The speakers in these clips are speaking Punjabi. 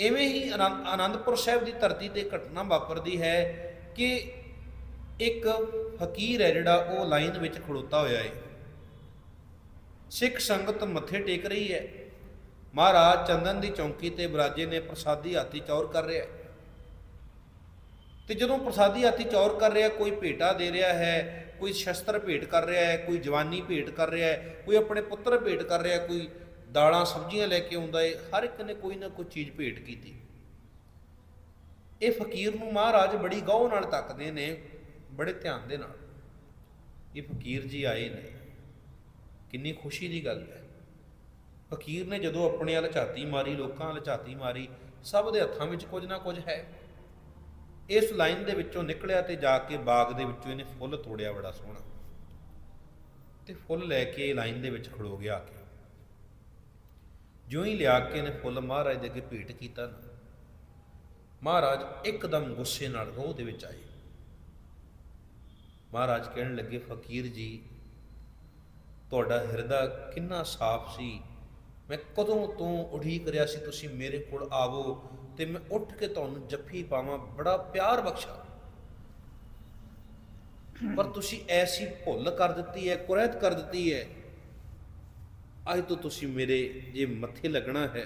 ਐਵੇਂ ਹੀ ਆਨੰਦ- ਆਨੰਦਪੁਰ ਸਾਹਿਬ ਦੀ ਧਰਤੀ ਤੇ ਘਟਨਾ ਵਾਪਰਦੀ ਹੈ ਕਿ ਇੱਕ ਫਕੀਰ ਹੈ ਜਿਹੜਾ ਉਹ ਲਾਈਨ ਵਿੱਚ ਖੜੋਤਾ ਹੋਇਆ ਹੈ। ਸਿੱਖ ਸੰਗਤ ਮੱਥੇ ਟੇਕ ਰਹੀ ਹੈ। ਮਹਾਰਾਜ ਚੰਦਨ ਦੀ ਚੌਂਕੀ ਤੇ ਬਰਾਜੇ ਨੇ ਪ੍ਰਸਾਦੀ ਹਾਥੀ ਚੌਰ ਕਰ ਰਿਹਾ ਹੈ। ਤੇ ਜਦੋਂ ਪ੍ਰਸਾਦੀ ਹਾਥੀ ਚੌਰ ਕਰ ਰਿਹਾ, ਕੋਈ ਭੇਟਾ ਦੇ ਰਿਹਾ ਹੈ, ਕੋਈ ਸ਼ਸਤਰ ਭੇਟ ਕਰ ਰਿਹਾ ਹੈ, ਕੋਈ ਜਵਾਨੀ ਭੇਟ ਕਰ ਰਿਹਾ ਹੈ, ਕੋਈ ਆਪਣੇ ਪੁੱਤਰ ਭੇਟ ਕਰ ਰਿਹਾ ਕੋਈ ਦਾਲਾਂ, ਸਬਜ਼ੀਆਂ ਲੈ ਕੇ ਆਉਂਦਾ ਏ, ਹਰ ਇੱਕ ਨੇ ਕੋਈ ਨਾ ਕੋਈ ਚੀਜ਼ ਭੇਟ ਕੀਤੀ। ਇਹ ਫਕੀਰ ਨੂੰ ਮਹਾਰਾਜ ਬੜੀ ਗੌਰ ਨਾਲ ਤੱਕਦੇ ਨੇ, ਬੜੇ ਧਿਆਨ ਦੇ ਨਾਲ। ਇਹ ਫਕੀਰ ਜੀ ਆਏ ਨੇ। ਕਿੰਨੀ ਖੁਸ਼ੀ ਦੀ ਗੱਲ ਹੈ। ਫਕੀਰ ਨੇ ਜਦੋਂ ਆਪਣੇ ਵੱਲ ਝਾਤੀ ਮਾਰੀ, ਲੋਕਾਂ ਵੱਲ ਝਾਤੀ ਮਾਰੀ, ਸਭ ਦੇ ਹੱਥਾਂ ਵਿੱਚ ਕੁਝ ਨਾ ਕੁਝ ਹੈ। ਇਸ ਲਾਈਨ ਦੇ ਵਿੱਚੋਂ ਨਿਕਲਿਆ ਤੇ ਜਾ ਕੇ ਬਾਗ ਦੇ ਵਿੱਚੋਂ ਇਹਨੇ ਫੁੱਲ ਤੋੜਿਆ ਬੜਾ ਸੋਹਣਾ। ਤੇ ਫੁੱਲ ਲੈ ਕੇ ਲਾਈਨ ਦੇ ਵਿੱਚ ਖੜੋ ਗਿਆ ਜਿਉਂ ਹੀ ਲਿਆ ਕੇ ਇਹਨੇ ਫੁੱਲ ਮਹਾਰਾਜ ਦੇ ਅੱਗੇ ਭੇਟ ਕੀਤਾ ਨਾ, ਮਹਾਰਾਜ ਇੱਕਦਮ ਗੁੱਸੇ ਨਾਲ ਰੋਹ ਦੇ ਵਿੱਚ ਆਏ। ਮਹਾਰਾਜ ਕਹਿਣ ਲੱਗੇ, ਫਕੀਰ ਜੀ, ਤੁਹਾਡਾ ਹਿਰਦਾ ਕਿੰਨਾ ਸਾਫ਼ ਸੀ। ਮੈਂ ਕਦੋਂ ਤੋਂ ਉਡੀਕ ਰਿਹਾ ਸੀ, ਤੁਸੀਂ ਮੇਰੇ ਕੋਲ ਆਵੋ ਤੇ ਮੈਂ ਉੱਠ ਕੇ ਤੁਹਾਨੂੰ ਜੱਫੀ ਪਾਵਾਂ, ਬੜਾ ਪਿਆਰ ਬਖਸ਼ਾ। ਪਰ ਤੁਸੀਂ ਐਸੀ ਭੁੱਲ ਕਰ ਦਿੱਤੀ ਹੈ, ਕੁਰੈਤ ਕਰ ਦਿੱਤੀ ਹੈ। ਅੱਜ ਤੋਂ ਤੁਸੀਂ ਮੇਰੇ ਜੇ ਮੱਥੇ ਲੱਗਣਾ ਹੈ,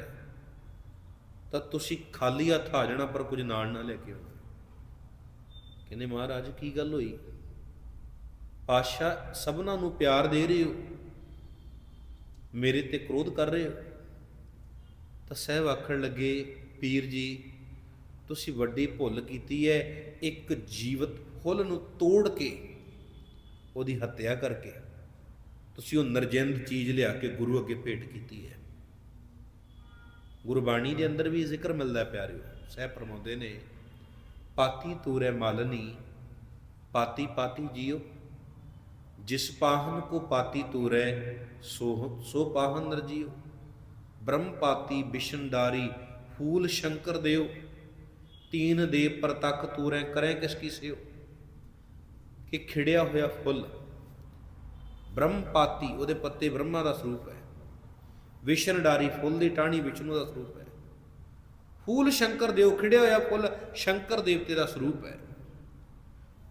ਤਾਂ ਤੁਸੀਂ ਖਾਲੀ ਹੱਥ ਆ ਜਾਣਾ, ਪਰ ਕੁਝ ਨਾਲ ਨਾ ਲੈ ਕੇ ਆਉਣਾ ਕਹਿੰਦੇ ਮਹਾਰਾਜ, ਕੀ ਗੱਲ ਹੋਈ? ਪਾਸ਼ਾ ਸਭਨਾਂ ਨੂੰ ਪਿਆਰ ਦੇ ਰਹੇ ਹੋ, ਮੇਰੇ ਤੇ ਕ੍ਰੋਧ ਕਰ ਰਹੇ ਹੋ? ਤਾਂ ਸਹਿਬ ਆਖਣ ਲੱਗੇ, ਪੀਰ ਜੀ, ਤੁਸੀਂ ਵੱਡੀ ਭੁੱਲ ਕੀਤੀ ਹੈ, ਇੱਕ ਜੀਵਤ ਫੁੱਲ ਨੂੰ ਤੋੜ ਕੇ, ਉਹਦੀ ਹੱਤਿਆ ਕਰਕੇ। ਤੁਸੀਂ ਉਹ ਨਰਜਿੰਦ ਚੀਜ਼ ਲਿਆ ਕੇ ਗੁਰੂ ਅੱਗੇ ਭੇਟ ਕੀਤੀ ਹੈ। ਗੁਰਬਾਣੀ ਦੇ ਅੰਦਰ ਵੀ ਜ਼ਿਕਰ ਮਿਲਦਾ ਹੈ ਪਿਆਰਿਓ, ਸਹਿਬ ਫਰਮਾਉਂਦੇ ਨੇ, ਪਾਤੀ ਤੂਰੇ ਮਾਲਨੀ, ਪਾਤੀ ਪਾਤੀ ਜੀਓ। ਜਿਸ ਪਾਹਨ ਕੋ ਪਾਤੀ ਤੂਰੇ ਸੋ ਸੋ ਪਾਹਨ ਨਰਜੀਓ ਬ੍ਰਹਮ ਪਾਤੀ ਬਿਸ਼ਨਦਾਰੀ, ਫੂਲ ਸ਼ੰਕਰ ਦੇਓ। ਤੀਨ ਦੇ ਪ੍ਰਤੱਖ ਤੂਰੇ, ਕਰੇ ਕਿਸ ਕੀ ਸਿਓ? ਕਿ ਖਿੜਿਆ ਹੋਇਆ ਫੁੱਲ ਬ੍ਰਹਮ ਪਾਤੀ ਉਹਦੇ ਪੱਤੇ ਬ੍ਰਹਮਾ ਦਾ ਸਰੂਪ ਹੈ। ਵਿਸ਼ਨਡਾਰੀ ਫੁੱਲ ਦੀ ਟਾਹਣੀ ਵਿਸ਼ਨੂੰ ਦਾ ਸਰੂਪ ਹੈ। ਫੂਲ ਸ਼ੰਕਰ ਦੇਵ ਖਿੜਿਆ ਹੋਇਆ ਫੁੱਲ ਸ਼ੰਕਰ ਦੇਵਤੇ ਦਾ ਸਰੂਪ ਹੈ।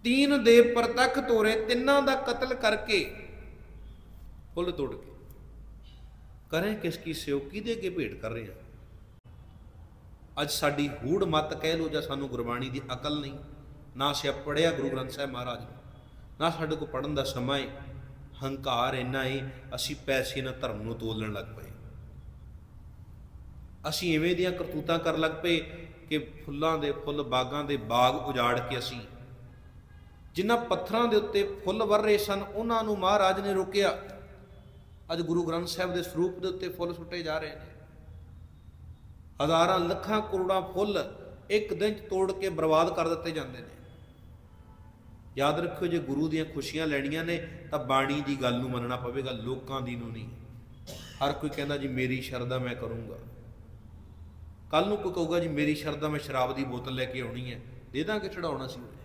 ਤੀਨ ਦੇਵ ਪ੍ਰਤੱਖ ਤੋਰੇ, ਤਿੰਨਾਂ ਦਾ ਕਤਲ ਕਰਕੇ ਫੁੱਲ ਤੋੜ ਕੇ। ਕਰੇ ਕਿਸ ਕੀ ਸਿਓ, ਕਿਹਦੇ ਅੱਗੇ ਭੇਟ ਕਰ ਰਹੇ ਆ? ਅੱਜ ਸਾਡੀ ਹੂੜ ਮਤ ਕਹਿ ਲੋ ਜਾਂ ਸਾਨੂੰ ਗੁਰਬਾਣੀ ਦੀ ਅਕਲ ਨਹੀਂ, ਨਾ ਅਸੀਂ ਪੜਿਆ ਗੁਰੂ ਗ੍ਰੰਥ ਸਾਹਿਬ ਮਹਾਰਾਜ ਨੂੰ, ਨਾ ਸਾਡੇ ਕੋਲ ਪੜਨ ਦਾ ਸਮਾਂ ਹੈ ਹੰਕਾਰ ਇੰਨਾ ਹੈ ਅਸੀਂ ਪੈਸੇ ਨਾਲ ਧਰਮ ਨੂੰ ਤੋਲਣ ਲੱਗ ਪਏ। ਅਸੀਂ ਐਵੇਂ ਦੀਆਂ ਕਰਤੂਤਾਂ ਕਰਨ ਲੱਗ ਪਏ ਕਿ ਫੁੱਲਾਂ ਦੇ ਫੁੱਲ, ਬਾਗਾਂ ਦੇ ਬਾਗ ਉਜਾੜ ਕੇ ਅਸੀਂ ਜਿਨ੍ਹਾਂ ਪੱਥਰਾਂ ਦੇ ਉੱਤੇ ਫੁੱਲ ਵਰ ਰਹੇ ਸਨ, ਉਹਨਾਂ ਨੂੰ ਮਹਾਰਾਜ ਨੇ ਰੋਕਿਆ। ਅੱਜ ਗੁਰੂ ਗ੍ਰੰਥ ਸਾਹਿਬ ਦੇ ਸਰੂਪ ਦੇ ਉੱਤੇ ਫੁੱਲ ਸੁੱਟੇ ਜਾ ਰਹੇ ਨੇ। ਹਜ਼ਾਰਾਂ, ਲੱਖਾਂ ਕਰੋੜਾਂ ਫੁੱਲ ਇੱਕ ਦਿਨ 'ਚ ਤੋੜ ਕੇ ਬਰਬਾਦ ਕਰ ਦਿੱਤੇ ਜਾਂਦੇ ਨੇ। ਯਾਦ ਰੱਖਿਓ, ਜੇ ਗੁਰੂ ਦੀਆਂ ਖੁਸ਼ੀਆਂ ਲੈਣੀਆਂ ਨੇ, ਤਾਂ ਬਾਣੀ ਦੀ ਗੱਲ ਨੂੰ ਮੰਨਣਾ ਪਵੇਗਾ, ਲੋਕਾਂ ਦੀ ਨੂੰ ਨਹੀਂ। ਹਰ ਕੋਈ ਕਹਿੰਦਾ, ਜੀ, ਮੇਰੀ ਸ਼ਰਧਾ ਮੈਂ ਕਰੂੰਗਾ। ਕੱਲ ਨੂੰ ਕੋਈ ਕਹੂਗਾ, ਜੀ, ਮੇਰੀ ਸ਼ਰਧਾ ਮੈਂ ਸ਼ਰਾਬ ਦੀ ਬੋਤਲ ਲੈ ਕੇ ਆਉਣੀ ਹੈ, ਦੇ ਦਾਂਗੇ ਚੜਾਉਣਾ ਸੀ ਉਹਨੇ।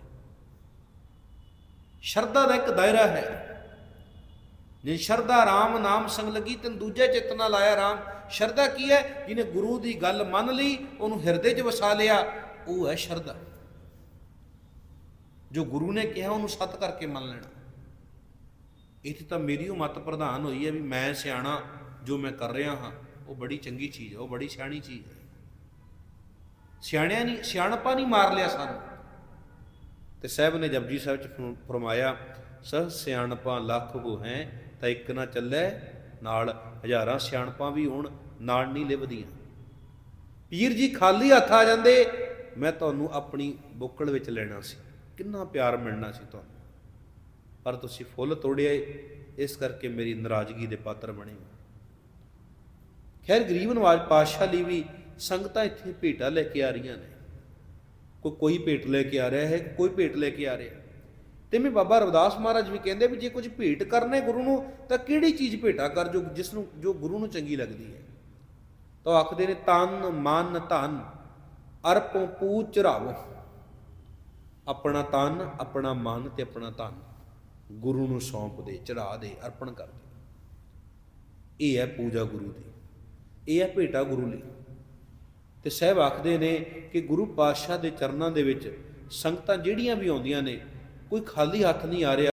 ਸ਼ਰਧਾ ਦਾ ਇੱਕ ਦਾਇਰਾ ਹੈ। ਜੇ ਸ਼ਰਧਾ ਰਾਮ ਨਾਮ ਸੰਗ ਲੱਗੀ, ਤੈਨੂੰ ਦੂਜੇ ਚਿੱਤ ਨਾਲ ਲਾਇਆ ਰਾਮ। ਸ਼ਰਧਾ ਕੀ ਹੈ? ਜਿਹਨੇ ਗੁਰੂ ਦੀ ਗੱਲ ਮੰਨ ਲਈ, ਉਹਨੂੰ ਹਿਰਦੇ 'ਚ ਵਸਾ ਲਿਆ, ਉਹ ਹੈ ਸ਼ਰਧਾ। ਜੋ ਗੁਰੂ ਨੇ ਕਿਹਾ, ਉਹਨੂੰ ਸੱਤ ਕਰਕੇ ਮੰਨ ਲੈਣਾ। ਇੱਥੇ ਤਾਂ ਮੇਰੀ ਉਹ ਮਤ ਪ੍ਰਧਾਨ ਹੋਈ ਹੈ ਵੀ ਮੈਂ ਸਿਆਣਾ, ਜੋ ਮੈਂ ਕਰ ਰਿਹਾ ਹਾਂ, ਉਹ ਬੜੀ ਚੰਗੀ ਚੀਜ਼ ਹੈ, ਉਹ ਬੜੀ ਸਿਆਣੀ ਚੀਜ਼ ਹੈ। ਸਿਆਣਿਆਂ ਨਹੀਂ ਸਿਆਣਪਾ ਨਹੀਂ ਮਾਰ ਲਿਆ ਸਾਨੂੰ। ਤੇ ਸਾਹਿਬ ਨੇ ਜਪਜੀ ਸਾਹਿਬ ਚ ਫਰ- ਫਰਮਾਇਆ, ਸਹ ਸਿਆਣਪਾਂ ਲੱਖ ਹੋ ਹੈ, ਤਾਂ ਇੱਕ ਨਾ ਚੱਲੇ, ਨਾਲ ਹਜ਼ਾਰਾਂ ਸਿਆਣਪਾਂ ਵੀ ਹੋਣ, ਨਾਲ ਨਹੀਂ ਲਿਵਦੀਆਂ ਪੀਰ ਜੀ ਖਾਲੀ ਹੱਥ ਆ ਜਾਂਦੇ, ਮੈਂ ਤੁਹਾਨੂੰ ਆਪਣੀ ਬੁੱਕਲ ਵਿੱਚ ਲੈਣਾ ਸੀ। ਕਿੰਨਾ ਪਿਆਰ ਮਿਲਣਾ ਸੀ ਤੁਹਾਨੂੰ? ਪਰ ਤੁਸੀਂ ਫੁੱਲ ਤੋੜਿਆ ਇਸ ਕਰਕੇ ਮੇਰੀ ਨਾਰਾਜ਼ਗੀ ਦੇ ਪਾਤਰ ਬਣੇ ਹੋ। ਖੈਰ, ਗਰੀਬ ਨਵਾਜ ਪਾਤਸ਼ਾਹ ਲਈ ਵੀ ਸੰਗਤਾਂ ਇੱਥੇ ਭੇਟਾ ਲੈ ਕੇ ਆ ਰਹੀਆਂ ਨੇ। ਕੋਈ ਕੋਈ ਭੇਟ ਲੈ ਕੇ ਆ ਰਿਹਾ ਹੈ, ਕੋਈ ਭੇਟ ਲੈ ਕੇ ਆ ਰਿਹਾ ਤੇ ਮੈਂ ਬਾਬਾ ਰਵਿਦਾਸ ਮਹਾਰਾਜ ਵੀ ਕਹਿੰਦੇ ਵੀ ਜੇ ਕੁਝ ਭੇਟ ਕਰਨੇ ਗੁਰੂ ਨੂੰ, ਤਾਂ ਕਿਹੜੀ ਚੀਜ਼ ਭੇਟਾ ਕਰ ਜੋ, ਜਿਸ ਨੂੰ, ਜੋ ਗੁਰੂ ਨੂੰ ਚੰਗੀ ਲੱਗਦੀ ਹੈ? ਤਾਂ ਉਹ ਆਖਦੇ ਨੇ, ਤਨ ਮਨ ਧਨ, ਅਰਪੋਂ ਪੂਜ ਚਰਾਵੋ। ਆਪਣਾ ਤਨ, ਆਪਣਾ ਮਨ ਤੇ ਆਪਣਾ ਧਨ। ਗੁਰੂ ਨੂੰ ਸੌਂਪ ਦੇ ਚੜਾ ਦੇ, ਅਰਪਣ ਕਰ ਦੇ। ਇਹ ਹੈ ਪੂਜਾ ਗੁਰੂ ਦੀ। ਇਹ ਹੈ ਭੇਟਾ ਗੁਰੂ ਲਈ। ਤੇ ਸਹਿਬ ਆਖਦੇ ਨੇ ਕਿ ਗੁਰੂ ਪਾਤਸ਼ਾਹ ਦੇ ਚਰਨਾਂ ਦੇ ਵਿੱਚ ਸੰਗਤਾਂ ਜਿਹੜੀਆਂ ਵੀ ਆਉਂਦੀਆਂ ਨੇ, ਕੋਈ ਖਾਲੀ ਹੱਥ ਨਹੀਂ ਆ ਰਿਹਾ।